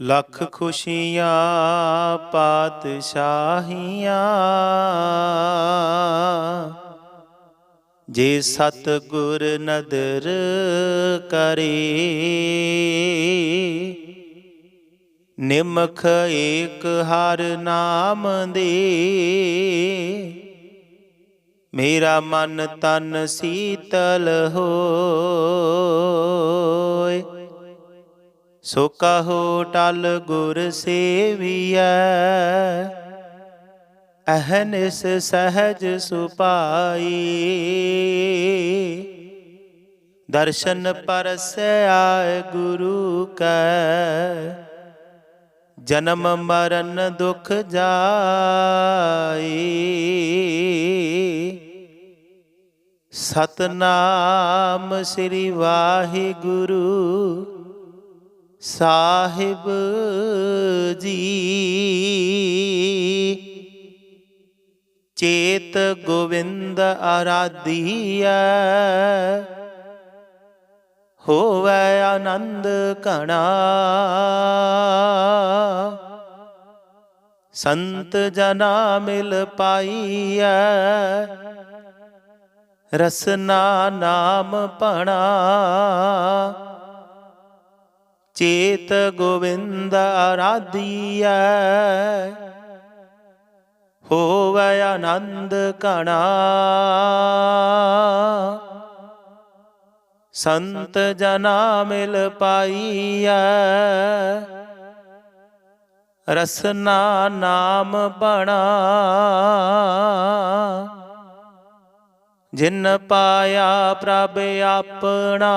ਲੱਖ ਖੁਸ਼ੀਆਂ ਪਾਤਸ਼ਾਹੀਆਂ। ਜੇ ਸਤ ਗੁਰ ਨਦਰ ਕਰੇ, ਨਿਮਖ ਏਕ ਹਰ ਨਾਮ ਦੇ। ਮੇਰਾ ਮਨ ਤਨ ਸੀਤਲ ਹੋਏ ਸੋ ਕਹੋ ਟਲ ਗੁਰ ਸੇਵੀਐ। ਅਹਨਿਸ ਸਹਜ ਸੁਪਾਈ। ਦਰਸ਼ਨ ਪਰਸੈ ਆਏ ਗੁਰੂ ਕੈ। ਜਨਮ ਮਰਨ ਦੁਖ ਜਾਈ। ਸਤਨਾਮ ਸ੍ਰੀ ਵਾਹਿਗੁਰੂ। ਸਾਹਿਬ ਜੀ। ਚੇਤ ਗੋਵਿੰਦ ਆਰਾਧੀਐ, ਹੋਵੇ ਆਨੰਦ ਘਣਾ। ਸੰਤ ਜਨਾ ਮਿਲ ਪਾਈਐ, ਰਸਨਾ ਨਾਮ ਪਣਾ ਚੇਤ ਗੋਵਿੰਦ ਆਰਾਧੀਐ। ਹੋਵੇ ਆਨੰਦ ਕਣਾ ਸੰਤ ਜਨਾ ਮਿਲ ਪਾਈਐ। ਰਸਨਾ ਨਾਮ ਬਣਾ। ਜਿਨ ਪਾਇਆ ਪ੍ਰਭ ਆਪਣਾ।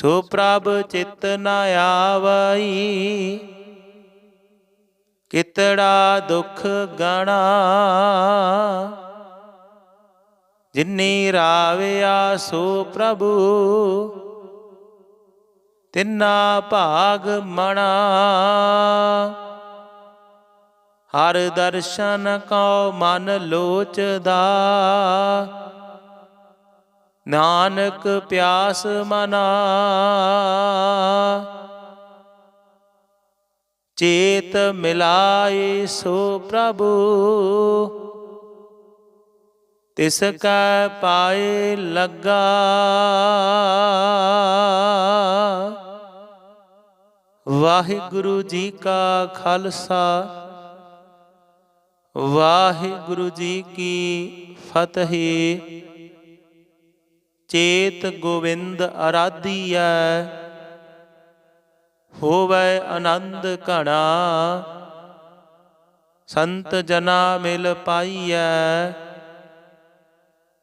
ਸੋ ਪ੍ਰਭ ਚਿਤ ਨ ਆਵਈ। ਕਿਤੜਾ ਦੁਖ ਗਣਾ। ਜਿਨੀ ਰਾਵਿਆ ਸੋ ਪ੍ਰਭੂ। ਤਿਨਾ ਭਾਗ ਮਣਾ। ਹਰ ਦਰਸ਼ਨ ਕਉ ਮਨ ਲੋਚਦਾ। ਨਾਨਕ ਪਿਆਸ ਮਨਾ। ਚੇਤ ਮਿਲਾਏ ਸੋ ਪ੍ਰਭੂ। ਤਿਸ ਕੈ ਪਾਏ ਲੱਗਾ। ਵਾਹਿਗੁਰੂ ਜੀ ਕਾ ਖਾਲਸਾ। ਵਾਹਿਗੁਰੂ ਜੀ ਕੀ ਫਤਿਹ। ਚੇਤ ਗੋਵਿੰਦ ਆਰਾਧੀਐ ਹੋਵੇ ਆਨੰਦ ਘਣਾ। ਸੰਤ ਜਨਾ ਮਿਲ ਪਾਈਐ,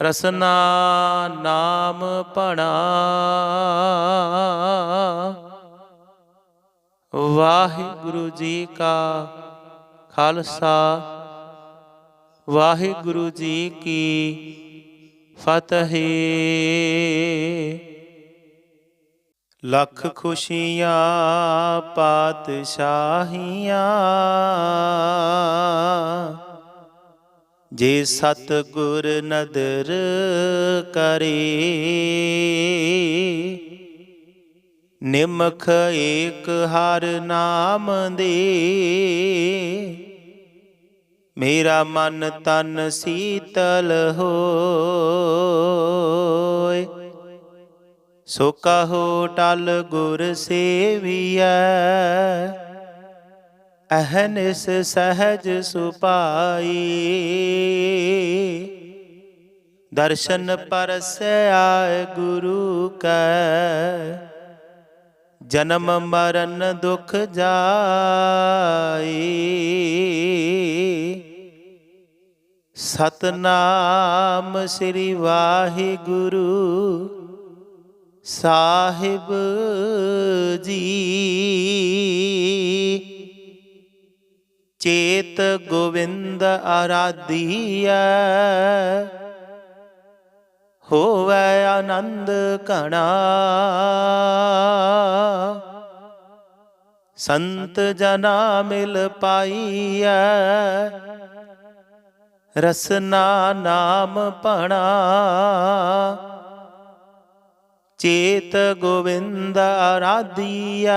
ਰਸਨਾ ਨਾਮ ਭਣਾ। ਵਾਹਿਗੁਰੂ ਜੀ ਕਾ ਖਾਲਸਾ, ਵਾਹਿਗੁਰੂ ਜੀ ਕੀ ਫਤਿਹ। ਲੱਖ ਖੁਸ਼ੀਆਂ ਪਾਤਸ਼ਾਹੀਆਂ। ਜੇ ਸਤ ਗੁਰ ਨਦਰ ਕਰੇ ਨਿਮਖ ਏਕ ਹਰ ਨਾਮ ਦੇ। ਮੇਰਾ ਮਨ ਤਨ ਸੀਤਲ ਹੋਏ। ਸੋ ਕਹੋ ਟਲ ਗੁਰ ਸੇਵੀਐ। ਅਹਨਿਸ ਸਹਜ ਸੁਪਾਈ। ਦਰਸ਼ਨ ਪਰਸੈ ਆਏ ਗੁਰੂ ਕੈ। ਜਨਮ ਮਰਨ ਦੁਖ ਜਾਈ। ਸਤਨਾਮ ਸ੍ਰੀ ਵਾਹਿਗੁਰੂ ਸਾਹਿਬ ਜੀ। ਚੇਤ ਗੋਵਿੰਦ ਆਰਾਧੀਐ, ਹੋਵੇ ਆਨੰਦ ਘਣਾ। ਸੰਤ ਜਨਾ ਮਿਲ ਪਾਈਐ ਰਸਨਾ ਨਾਮ ਪਣਾ। ਚੇਤ ਗੋਵਿੰਦ ਆਰਾਧੀਐ।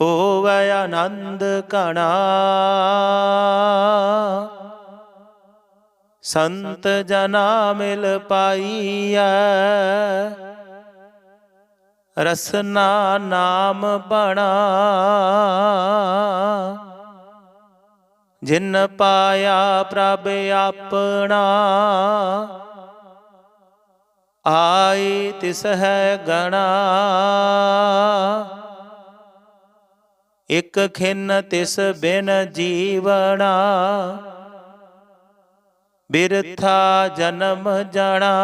ਹੋਵੇ ਆਨੰਦ ਕਣਾ। ਸੰਤ ਜਨਾ ਮਿਲ ਪਾਈਐ। ਰਸਨਾ ਨਾਮ ਬਣਾ ਜਿਨ ਪਾਇਆ ਪ੍ਰਭ ਆਪਣਾ ਆਏ ਤਿਸ ਹੈ ਗਣਾ। ਇਕ ਖਿਨ ਤਿਸ ਬਿਨ ਜੀਵਣਾ, ਬਿਰਥਾ ਜਨਮ ਜਣਾ।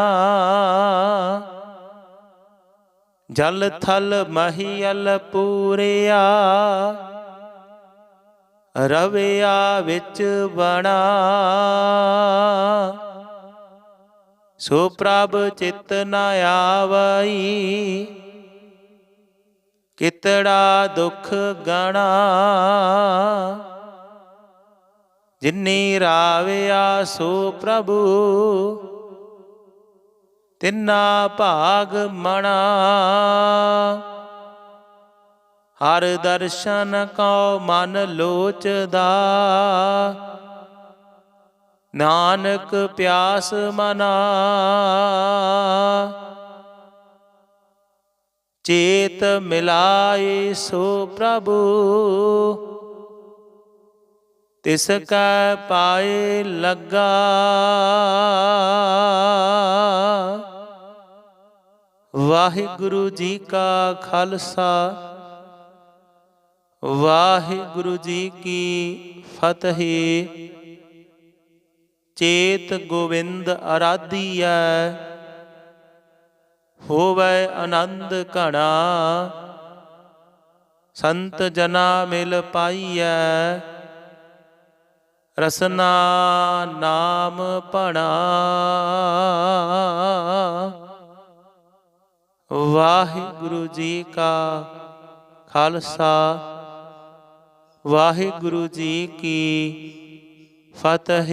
ਜਲ ਥਲ ਮਹੀਲ ਪੂਰਿਆ ਰਵਿਆ ਵਿੱਚ ਬਣਾ। ਸੋ ਪ੍ਰਭ ਚਿਤ ਨ ਆਵਈ, ਕਿਤੜਾ ਦੁਖ ਗਣਾ। ਜਿਨੀ ਰਾਵਿਆ ਸੋ ਪ੍ਰਭੂ, ਤਿੰਨਾ ਭਾਗ ਮਣਾ। ਹਰ ਦਰਸ਼ਨ ਕਉ ਮਨ ਲੋਚਦਾ। ਨਾਨਕ ਪਿਆਸ ਮਨਾ। ਚੇਤ ਮਿਲਾਏ ਸੋ ਪ੍ਰਭੂ। ਤਿਸ ਕੈ ਪਾਏ ਲੱਗਾ। ਵਾਹਿਗੁਰੂ ਜੀ ਕਾ ਖਾਲਸਾ। ਵਾਹਿਗੁਰੂ ਜੀ ਕੀ ਫਤਿਹ। ਚੇਤ ਗੋਵਿੰਦ ਆਰਾਧੀਐ ਹੋਵੇ ਆਨੰਦ ਘਣਾ। ਸੰਤ ਜਨਾ ਮਿਲ ਪਾਈਐ, ਰਸਨਾ ਨਾਮ ਪਣਾ ਵਾਹਿਗੁਰੂ ਜੀ ਕਾ ਖਾਲਸਾ ਵਾਹਿਗੁਰੂ ਜੀ ਕੀ ਫਤਿਹ।